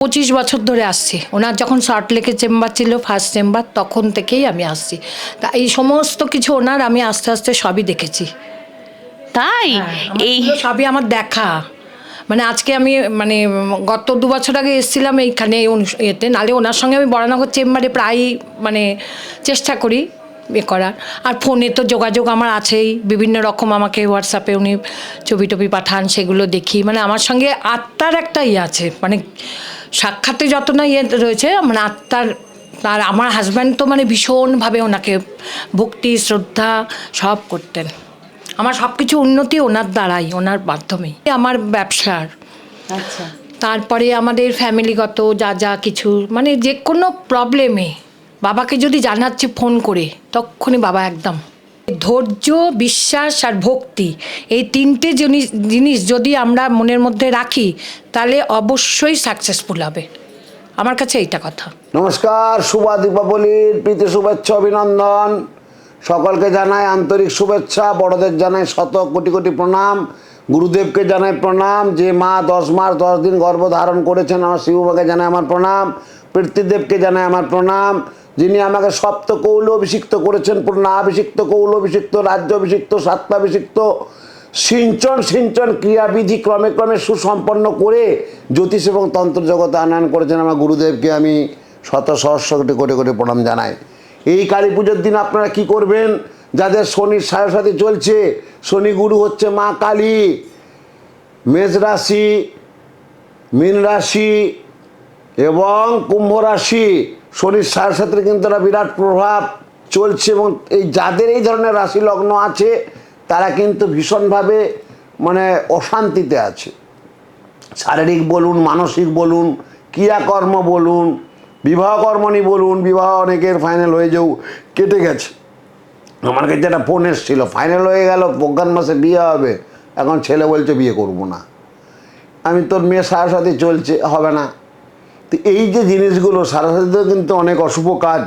পঁচিশ বছর ধরে আসছি। ওনার যখন শর্ট লেকের চেম্বার ছিল ফার্স্ট চেম্বার তখন থেকেই আমি আসছি। তা এই সমস্ত কিছু ওনার আমি আস্তে আস্তে সবই দেখেছি। তাই? এই এই সবই আমার দেখা। মানে আজকে আমি মানে গত দু বছর আগে এসেছিলাম এইখানে এতে নালে ওনার সঙ্গে আমি বরানগর চেম্বারে প্রায়ই মানে চেষ্টা করি। এ করার। আর ফোনে তো যোগাযোগ আমার আছেই। বিভিন্ন রকম আমাকে হোয়াটসঅ্যাপে উনি ছবি টবি পাঠান সেগুলো দেখি। মানে আমার সঙ্গে আত্মার একটা ইয়ে আছে। মানে সাক্ষাতে যত না ইয়ে রয়েছে মানে আত্মার আর আমার হাজব্যান্ড তো মানে ভীষণভাবে ওনাকে ভক্তি শ্রদ্ধা সব করতেন। আমার সব কিছু উন্নতি ওনার দ্বারাই ওনার মাধ্যমেই। আমার ব্যবসার। আচ্ছা। তারপরে আমাদের ফ্যামিলিগত যা যা কিছু মানে যে কোনো প্রবলেমে বাবাকে যদি জানাচ্ছি ফোন করে তখনই বাবা একদম। ধৈর্য, বিশ্বাস আর ভক্তি, এই তিনটে জিনিস জিনিস যদি আমরা মনের মধ্যে রাখি, তাহলে অবশ্যই সাকসেসফুল হবে। আমার কাছে এইটা কথা। নমস্কার, শুভ দীপাবলির প্রীতি, শুভেচ্ছা, অভিনন্দন। সকলকে জানাই আন্তরিক শুভেচ্ছা, বড়দের জানাই শত কোটি কোটি প্রণাম, গুরুদেবকে জানাই প্রণাম, যে মা দশ মাস, দশ দিন গর্ভ ধারণ করেছেন, আমার শিববাকে জানাই আমার প্রণাম পৃথ্বীদেবকে জানাই আমার প্রণাম যিনি আমাকে সপ্ত কৌল অভিষিক্ত করেছেন পূর্ণাভিষিক্ত কৌল অভিষিক্ত, রাজ্য অভিষিক্ত সাত্তাভিষিক্ত সিঞ্চন সিঞ্চন ক্রিয়াবিধি ক্রমে ক্রমে সুসম্পন্ন করে জ্যোতিষ এবং তন্ত্র জগতে আনয়ন করেছেন আমার গুরুদেবকে আমি শত সহস্র কোটি কোটি কোটি প্রণাম জানাই। এই কালী পুজোর দিন আপনারা কি করবেন? যাদের শনির সাড়ে সাথে চলছে, শনি গুরু হচ্ছে মা কালী, মেষ রাশি, মীন রাশি এবং কুম্ভ রাশি। শনির সাড়ে সাথে কিন্তু একটা বিরাট প্রভাব চলছে এবং এই যাদের এই ধরনের রাশি লগ্ন আছে, তারা কিন্তু ভীষণভাবে মানে অশান্তিতে আছে। শারীরিক বলুন, মানসিক বলুন, ক্রিয়াকর্ম বলুন, বিবাহ কর্মণি বলুন, বিবাহ অনেকের ফাইনাল হয়ে যেও, কেটে গেছে। আমার কাছে একটা ফোন এসেছিল ফাইনাল হয়ে গেল, প্রজ্ঞান মাসে বিয়ে হবে, এখন ছেলে বলছে বিয়ে করব না। আমি তোর মেয়ে সারা সাথে চলছে, হবে না। তো এই যে জিনিসগুলো সারা সাথেও কিন্তু অনেক অশুভ কাজ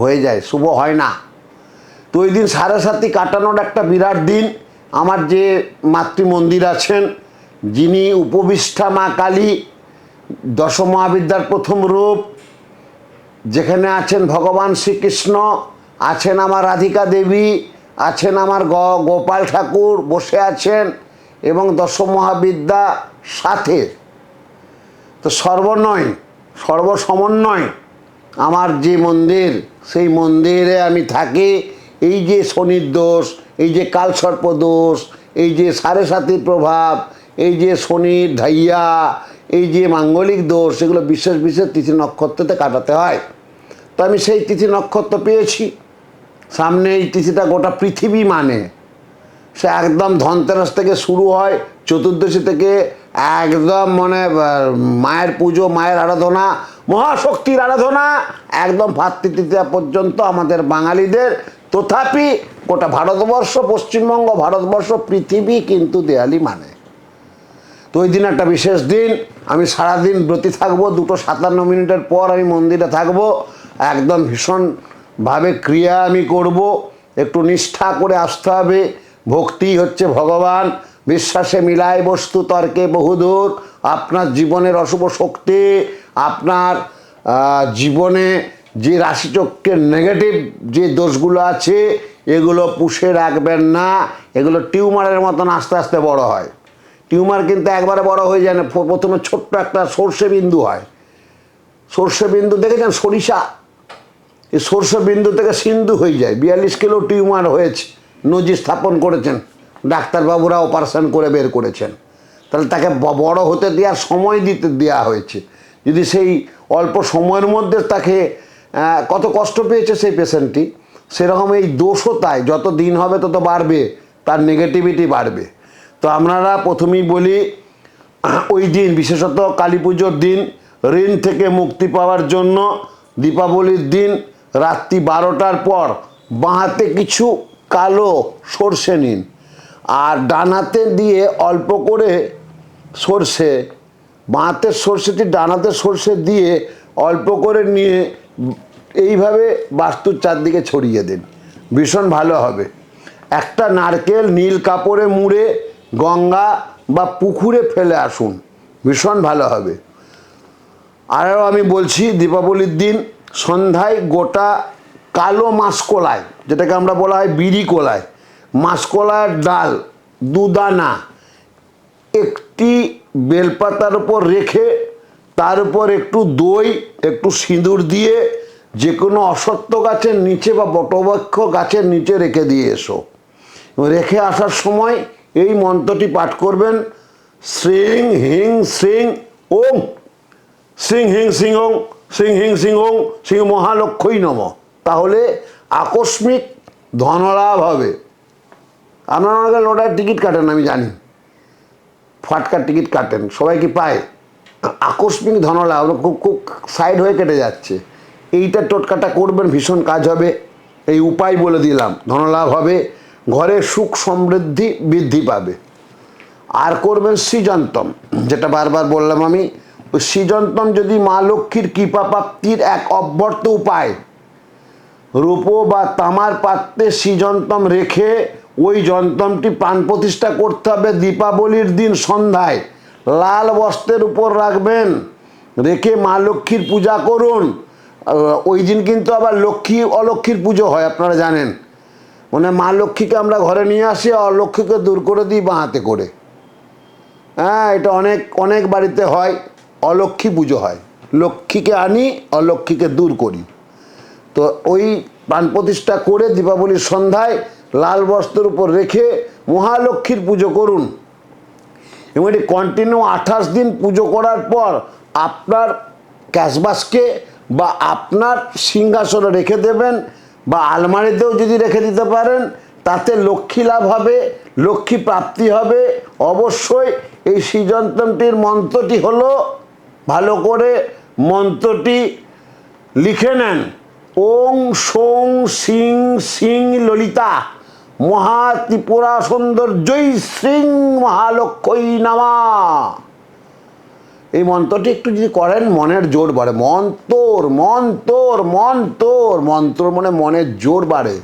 হয়ে যায়, শুভ হয় না। তো ওই দিন সাড়ে সাথী কাটানোর একটা বিরাট দিন। আমার যে মাতৃ মন্দির আছেন, যিনি উপবিষ্ঠা মা কালী দশম মহাবিদ্যার প্রথম রূপ, যেখানে আছেন ভগবান শ্রীকৃষ্ণ, আছেন আমার রাধিকা দেবী, আছেন আমার গ, গোপাল ঠাকুর বসে আছেন এবং দশম মহাবিদ্যা সাথে তো সর্বনয়, সর্বসমন্বয় আমার যে মন্দির, সেই মন্দিরে আমি থাকি। এই যে শনির দোষ, এই যে কালসর্প দোষ, এই যে সাড়ে সাতির প্রভাব, এই যে শনির ধাইয়া এই যে মাঙ্গলিক দোষ, এগুলো বিশেষ বিশেষ তিথি নক্ষত্রতে কাটাতে হয়। তো আমি সেই তিথি নক্ষত্র পেয়েছি। সামনে এই তিথিটা গোটা পৃথিবী মানে। সে একদম ধনতেরাস থেকে শুরু হয়, চতুর্দশী থেকে একদম মানে মায়ের পুজো, মায়ের আরাধনা, মহাশক্তির আরাধনা, একদম ভাতৃতৃতীয়া পর্যন্ত আমাদের বাঙালিদের। তথাপি গোটা ভারতবর্ষ, পশ্চিমবঙ্গ, ভারতবর্ষ, পৃথিবী কিন্তু দেয়ালি মানে। তো ওই দিন একটা বিশেষ দিন, আমি সারাদিন ব্রতী থাকব, দুটো সাতান্ন মিনিটের পর আমি মন্দিরে থাকব। একদম ভীষণভাবে ক্রিয়া আমি করব, একটু নিষ্ঠা করে আসতে হবে। ভক্তি হচ্ছে ভগবান। বিশ্বাসে মিলায় বস্তু তর্কে বহুদূর। আপনার জীবনের অশুভ শক্তি, আপনার জীবনে যে রাশিচক্রের নেগেটিভ যে দোষগুলো আছে, এগুলো পুষে রাখবেন না। এগুলো টিউমারের মতন আস্তে আস্তে বড় হয়। টিউমার কিন্তু একবারে বড় হয়ে যায় না প্রথমে ছোট্ট একটা সর্ষে বিন্দু হয়। সর্ষে বিন্দু দেখেছেন? সরিষা। এই সর্ষে বিন্দু থেকে সিন্ধু হয়ে যায়। বিয়াল্লিশ কিলো টিউমার হয়েছে নজি স্থাপন করেছেন। ডাক্তারবাবুরা অপারেশন করে বের করেছেন। তাহলে তাকে ব- বড় হতে দেওয়ার সময় দিতে দেওয়া হয়েছে। যদি সেই অল্প সময়ের মধ্যে তাকে কত কষ্ট পেয়েছে সেই পেশেন্টটি সেরকম এই দোষও তাই, যত দিন হবে তত বাড়বে, তার নেগেটিভিটি বাড়বে। তো আপনারা প্রথমেই বলি, ওই দিন, বিশেষত কালী পুজোর দিন, ঋণ থেকে মুক্তি পাওয়ার জন্য দীপাবলির দিন, রাত্রি বারোটার পর বাঁহাতে কিছু কালো সর্ষে নিন। আর ডানাতে দিয়ে অল্প করে সর্ষে বাঁতের সর্ষেটি ডানাতে সর্ষে দিয়ে অল্প করে নিয়ে এইভাবে বাস্তুর চারদিকে ছড়িয়ে দিন। ভীষণ ভালো হবে। একটা নারকেল নীল কাপড়ে মুড়ে গঙ্গা বা পুকুরে ফেলে আসুন। ভীষণ ভালো হবে। আরও আমি বলছি, দীপাবলির দিন সন্ধ্যায় গোটা কালো মাসকলায় যেটাকে আমরা বলা হয় বিড়ি কলায় মাসকলার ডাল, দুদানা, একটি বেলপাতার উপর রেখে, তার উপর একটু দই, একটু সিঁদুর দিয়ে যে কোনো অসত্য গাছের নিচে বা বটবৃক্ষ গাছের নিচে রেখে দিয়ে এসো। রেখে আসার সময় এই মন্ত্রটি পাঠ করবেন, শ্রিং হিং শ্রিং ওম সিং হিং সিং ওং সিং হিং সিং ওং সিং মহালক্ষ্মী নম। তাহলে আকস্মিক ধনলাভ হবে। আপনারা অনেকে লটারির টিকিট কাটেন, আমি জানি। ফাটকার টিকিট কাটেন, সবাই কি পায়? আকস্মিক ধনলাভ খুব খুব সাইড হয়ে কেটে যাচ্ছে। এইটা টোটকাটা করবেন, ভীষণ কাজ হবে। এই উপায় বলে দিলাম, ধনলাভ হবে, ঘরে সুখ সমৃদ্ধি বৃদ্ধি পাবে। আর করবেন সৃজন্তম, যেটা বারবার বললাম আমি, ওই সৃজন্তম যদি মা লক্ষ্মীর কৃপা প্রাপ্তির এক অব্যর্থ উপায়, রূপো বা তামার পাত্রে সৃজন্তম রেখে ওই যন্ত্রমটি প্রাণ প্রতিষ্ঠা করতে হবে দীপাবলির দিন সন্ধ্যায়। লাল বস্ত্রের উপর রাখবেন, রেখে মা লক্ষ্মীর পূজা করুন। ওই দিন কিন্তু আবার লক্ষ্মী অলক্ষ্মীর পুজো হয়, আপনারা জানেন। মানে মা লক্ষ্মীকে আমরা ঘরে নিয়ে আসি অলক্ষ্মীকে দূর করে দিই বাঁ হাতে করে। হ্যাঁ এটা অনেক অনেক বাড়িতে হয়, অলক্ষ্মী পুজো হয়। লক্ষ্মীকে আনি, অলক্ষ্মীকে দূর করি। তো ওই প্রাণ প্রতিষ্ঠা করে দীপাবলির সন্ধ্যায় লাল বস্ত্রের উপর রেখে মহালক্ষ্মীর পুজো করুন। এবং এটি কন্টিনিউ আঠাশ দিন পুজো করার পর আপনার ক্যাশবাসকে বা আপনার সিংহাসনে রেখে দেবেন বা আলমারিতেও যদি রেখে দিতে পারেন, তাতে লক্ষ্মী লাভ হবে, লক্ষ্মী প্রাপ্তি হবে। অবশ্যই এই সৃজনতন্ত্রীর মন্ত্রটি হলো, ভালো করে মন্ত্রটি লিখে নেন। ওং সোং সিং সিং ললিতা। মহা ত্রিপুরা সৌন্দর্যই শ্রীং মহালক্ষ্মী নামা। এই মন্ত্রটি একটু যদি করেন, মনের জোর বাড়ে। মন্তর মন্তর মন্তর, মন্ত্র মনে মনের জোর বাড়ে,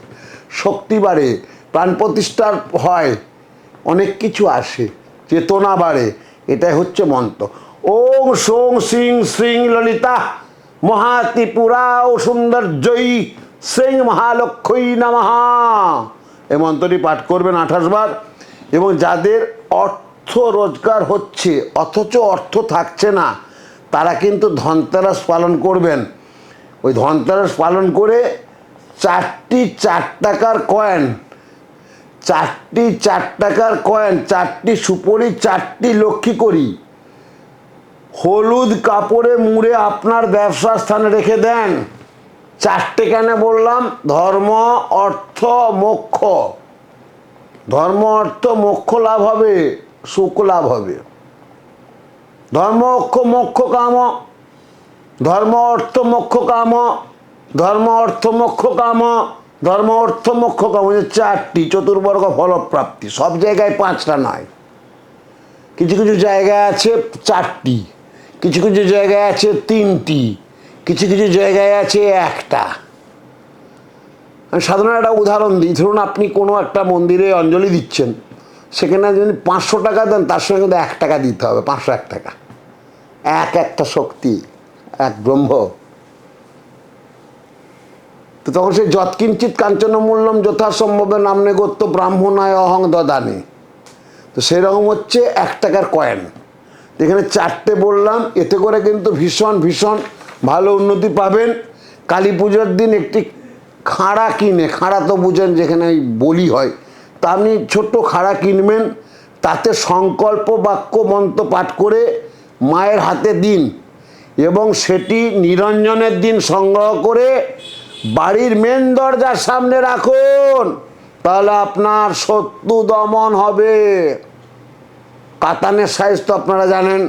শক্তি বাড়ে, প্রাণ প্রতিষ্ঠার হয়, অনেক কিছু আসে, চেতনা বাড়ে, এটাই হচ্ছে মন্ত্র। ওং সোং সিং শ্রিং ললিতা মহা ত্রিপুরা ও সৌন্দর্যই শ্রী মহালক্ষ্মী নমহা এই মন্ত্রটি পাঠ করবেন আঠাশ বার। এবং যাদের অর্থ রোজগার হচ্ছে, অথচ অর্থ থাকছে না, তারা কিন্তু ধনতেরাস পালন করবেন। ওই ধনতেরাস পালন করে চারটি চার টাকার কয়েন, চারটি চার টাকার কয়েন, চারটি সুপরি, চারটি লক্ষ্মী করি, হলুদ কাপড়ে মুড়ে আপনার ব্যবসা স্থানে রেখে দেন। চারটে কেন বললাম, ধর্ম, অর্থ মোক্ষ। ধর্ম অর্থ মোক্ষ লাভ হবে, সুখ লাভ হবে। ধর্ম অক্ষ মোক্ষ কাম, ধর্ম অর্থ মোক্ষ কাম, ধর্ম অর্থ মোক্ষ কাম, ধর্ম অর্থ মোক্ষ কাম। চারটি চতুর্বর্গ ফলপ্রাপ্তি, সব জায়গায় পাঁচটা নয়। কিছু কিছু জায়গায় আছে চারটি, কিছু কিছু জায়গায় আছে তিনটি, কিছু কিছু জায়গায় আছে একটা। সাধারণ একটা উদাহরণ দিই। ধরুন আপনি কোনো একটা মন্দিরে অঞ্জলি দিচ্ছেন, সেখানে যদি পাঁচশো টাকা দেন, তার সঙ্গে কিন্তু এক টাকা দিতে হবে, পাঁচশো এক টাকা। এক একটা শক্তি, এক ব্রহ্ম। তো তখন সেই যৎকিঞ্চিত কাঞ্চন মূল্যম যথাসম্ভবে নামনে গত্য ব্রাহ্মণায় অহং দদানি। তো সেরকম হচ্ছে এক টাকার কয়েন। এখানে চারটে বললাম, এতে করে কিন্তু ভীষণ ভীষণ ভালো উন্নতি পাবেন। কালী পুজোর দিন একটি খাড়া কিনে, খাড়া তো বুঝেন যেখানে বলি হয়, তা আপনি ছোট্ট খাড়া কিনবেন, তাতে সংকল্প বাক্য মন্ত্র পাঠ করে মায়ের হাতে দিন এবং সেটি নিরঞ্জনের দিন সংগ্রহ করে বাড়ির মেন দরজার সামনে রাখুন, তাহলে আপনার শত্রু দমন হবে। কাতানের সাইজ তো আপনারা জানেন,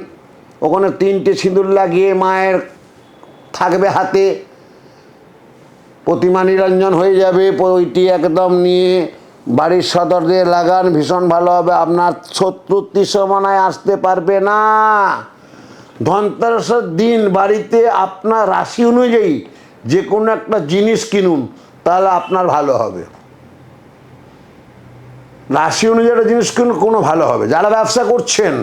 ওখানে তিনটে সিঁদুর লাগিয়ে মায়ের থাকবে হাতে প্রতিমা নিরঞ্জন হয়ে যাবে। ওইটি একদম নিয়ে বাড়ির সদর দিয়ে লাগান, ভীষণ ভালো হবে। আপনার শত্রু ত্রিসমনায় আসতে পারবে না। ধনতেরাসের দিন বাড়িতে আপনার রাশি অনুযায়ী যে কোনো একটা জিনিস কিনুন, তাহলে আপনার ভালো হবে। রাশি অনুযায়ী একটা জিনিস কিনুন, কোনো ভালো হবে। যারা ব্যবসা করছেন,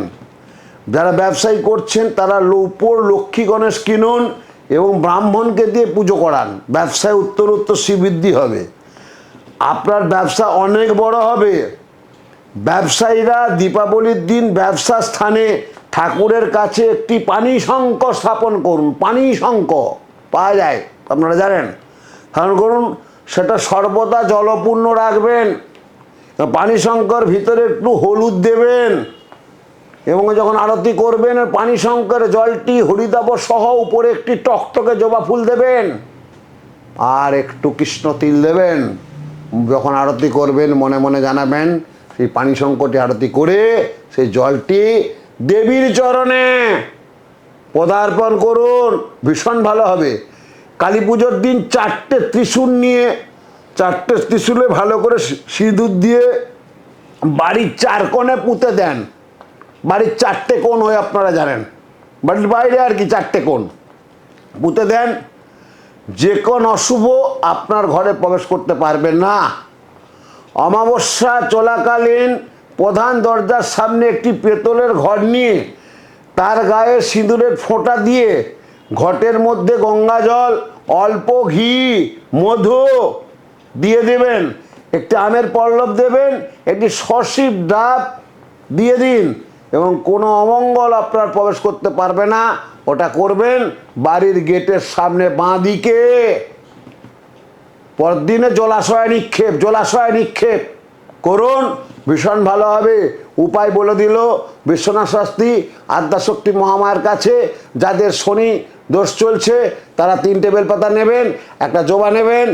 যারা ব্যবসায়ী করছেন, তারা উপর লক্ষ্মী গণেশ কিনুন এবং ব্রাহ্মণকে দিয়ে পুজো করান, ব্যবসায় উত্তর উত্তর শ্রীবৃদ্ধি হবে। আপনার ব্যবসা অনেক বড় হবে। ব্যবসায়ীরা দীপাবলির দিন ব্যবসা স্থানে ঠাকুরের কাছে একটি পানি শঙ্খ স্থাপন করুন, পানি শঙ্খ পাওয়া যায়, আপনারা জানেন। স্থাপন করুন, সেটা সর্বদা জলপূর্ণ রাখবেন। পানি শঙ্কর ভিতরে একটু হলুদ দেবেন এবং যখন আরতি করবেন, পানি শঙ্কর জলটি হরিদাব সহ উপরে একটি টকটকে জবা ফুল দেবেন, আর একটু কৃষ্ণ তিল দেবেন। যখন আরতি করবেন, মনে মনে জানাবেন, সেই পানি সংকটে আরতি করে সেই জলটি দেবীর চরণে পদার্পণ করুন। ভীষণ ভালো হবে। কালী পুজোর দিন চারটে ত্রিশূল নিয়ে, চারটে ত্রিশূলে ভালো করে সিঁদুর দিয়ে বাড়ির চার কোণে পুঁতে দেন। বাড়ির চারটে কোণ হয়ে আপনারা জানেন। বাড়ির বাইরে আর কি চারটে কোণ। পুঁতে দেন, যে কোন অশুভ আপনার ঘরে প্রবেশ করতে পারবে না। অমাবস্যা চলাকালীন প্রধান দরজার সামনে একটি পেতলের ঘর নিয়ে তার গায়ে সিঁদুরের ফোঁটা দিয়ে ঘটের মধ্যে গঙ্গা জল, অল্প ঘি, মধু দিয়ে দেবেন। একটি আমের পল্লব দেবেন, একটি সসীপ ডাব দিয়ে দিন। এবং কোনো অমঙ্গল আপনার প্রবেশ করতে পারবে না, ওটা করবেন বাড়ির গেটের সামনে বাঁ দিকে পরদিনে জলাশয় নিক্ষেপ জলাশয় নিক্ষেপ। করুন, ভীষণ ভালো হবে। উপায় বলে দিল বিশ্বনাথ শাস্তি আদ্যাশক্তি মহামায়ের কাছে, যাদের শনি দোষ চলছে তারা তিনটে বেলপাতা নেবেন, একটা জবা নেবেন,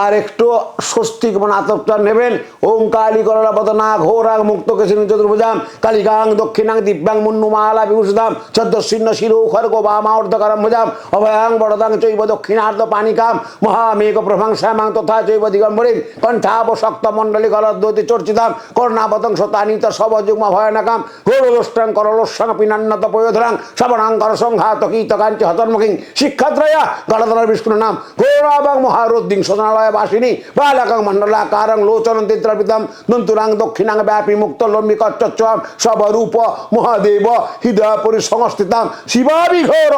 আর একটু স্বস্তিক মানে আতপটা নেবেন। ওম কালী করলা পদনা ঘোরাং মুক্ত কেশিনী চতুর্ভুজাম, কালিকাং দক্ষিণাং দিব্যাং মুন্নু মালা বিভূষিতাম চদ্দশিন্ন শিরো খর্গ বামা অর্ধকারম ভুজাম, অভয়াং বড়দাং চৈব দক্ষিণার্ধ পানিকাম মহামেঘ প্রভাং শ্যামাং তথা চৈব দিগম্বরীম কণ্ঠাবশক্ত মণ্ডলী গলদ্বতী চর্চিতাম, করুণাবতং শতানিত সবযুগ্ম ভয়ানকাম ঘোরলোষ্টাং করলোষ্টাং পিনান্নত পয়োধরাং শ্রবণাং কর সংঘাত কীতকাঞ্চ হতন্মুখিং শিক্ষাত্রয়া গলধর বিষ্ণু নাম। ঘোরাবাং মহারুদ্দিং সদনালয় বাসিনী। বালাকাং মণ্ডলাকারং লোচন তিত্রপিতম দন্তুরাং দক্ষিণাং ব্যাপী মুক্ত লম্বি সবরূপ মহাদেব হৃদয় পরিসংস্থিতাম শিবাবি ঘোর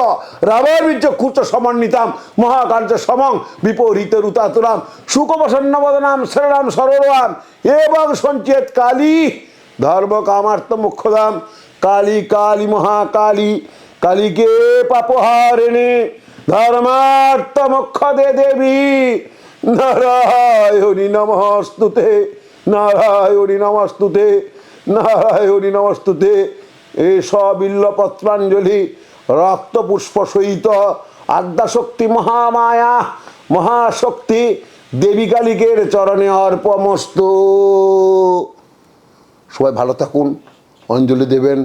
রাবাবীর্য কুচ সমন্বিতাম মহাকার্য সমং বিপরীত রুতাতুরাম সুকবসন্ন বদনাম সরোরাম এবং সঞ্চেত কালী ধর্ম কামার্থ মুখ্যদাম কালী কালী মহাকালী কালীকে পাপহারিণী ধর্মার্থ মুখ্য দে দেবী। নারায়ণী নমস্তুতে নারায়ণী নমস্তুতে নারায়ণী নমস্তুতে। এসব বিল্লপত্রাঞ্জলি রক্ত পুষ্প সহিত আদ্যাশক্তি মহামায়া, মহাশক্তি দেবী কালিকের চরণে অর্পমস্ত। সবাই ভালো থাকুন, অঞ্জলি দেবেন,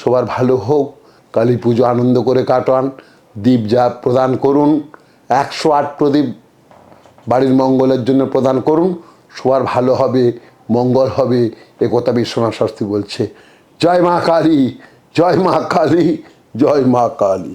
সবার ভালো হোক কালী পুজো আনন্দ করে কাটান। দীপ যা প্রদান করুন, একশো আট প্রদীপ বাড়ির মঙ্গলের জন্য প্রদান করুন সবার ভালো হবে, মঙ্গল হবে একথা বিশ্বনাথ শাস্ত্রী বলছে। জয় মা কালী, জয় মা কালী, জয় মা কালী।